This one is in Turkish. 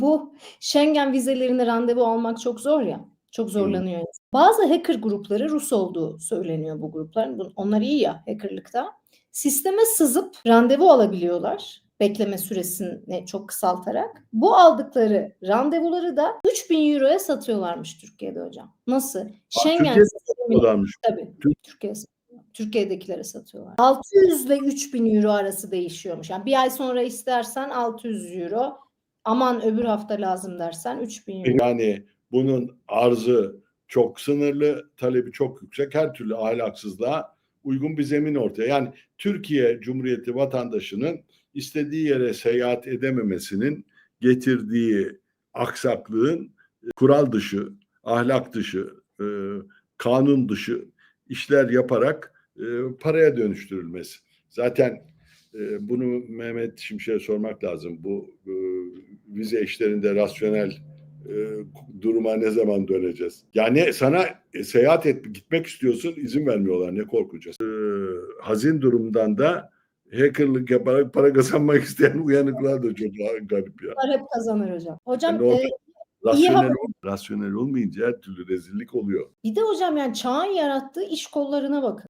Bu Schengen vizelerine randevu almak çok zor ya. Çok zorlanıyor. insan. Bazı hacker grupları Rus olduğu söyleniyor bu grupların. Onlar iyi ya hackerlıkta. Sisteme sızıp randevu alabiliyorlar. Bekleme süresini çok kısaltarak. Bu aldıkları randevuları da 3000 euroya satıyorlarmış Türkiye'de hocam. Nasıl? Schengen Türkiye'de. Tabii. Türk- Türkiye Türkiye'dekilere satıyorlar. 600 ile 3000 euro arası değişiyormuş. Yani bir ay sonra istersen 600 euro. Aman öbür hafta lazım dersen 3000 euro. Yani bunun arzı çok sınırlı, talebi çok yüksek. Her türlü ahlaksızlığa uygun bir zemin ortaya. Yani Türkiye Cumhuriyeti vatandaşının istediği yere seyahat edememesinin getirdiği aksaklığın e, kural dışı, ahlak dışı, e, kanun dışı işler yaparak e, paraya dönüştürülmesi. Zaten bunu Mehmet Şimşek'e sormak lazım. Bu e, vize işlerinde rasyonel e, duruma ne zaman döneceğiz? Yani sana e, seyahat et, gitmek istiyorsun, izin vermiyorlar. Ne korkacağız? E, hazin durumdan da hackerlık yaparak para kazanmak isteyen uyanıklar da çok garip ya. Hep kazanır hocam. Hocam Yani orada- e, Rasyonel, haber- ol- rasyonel olmayınca her türlü rezillik oluyor. bir de hocam yani çağın yarattığı iş kollarına bakın.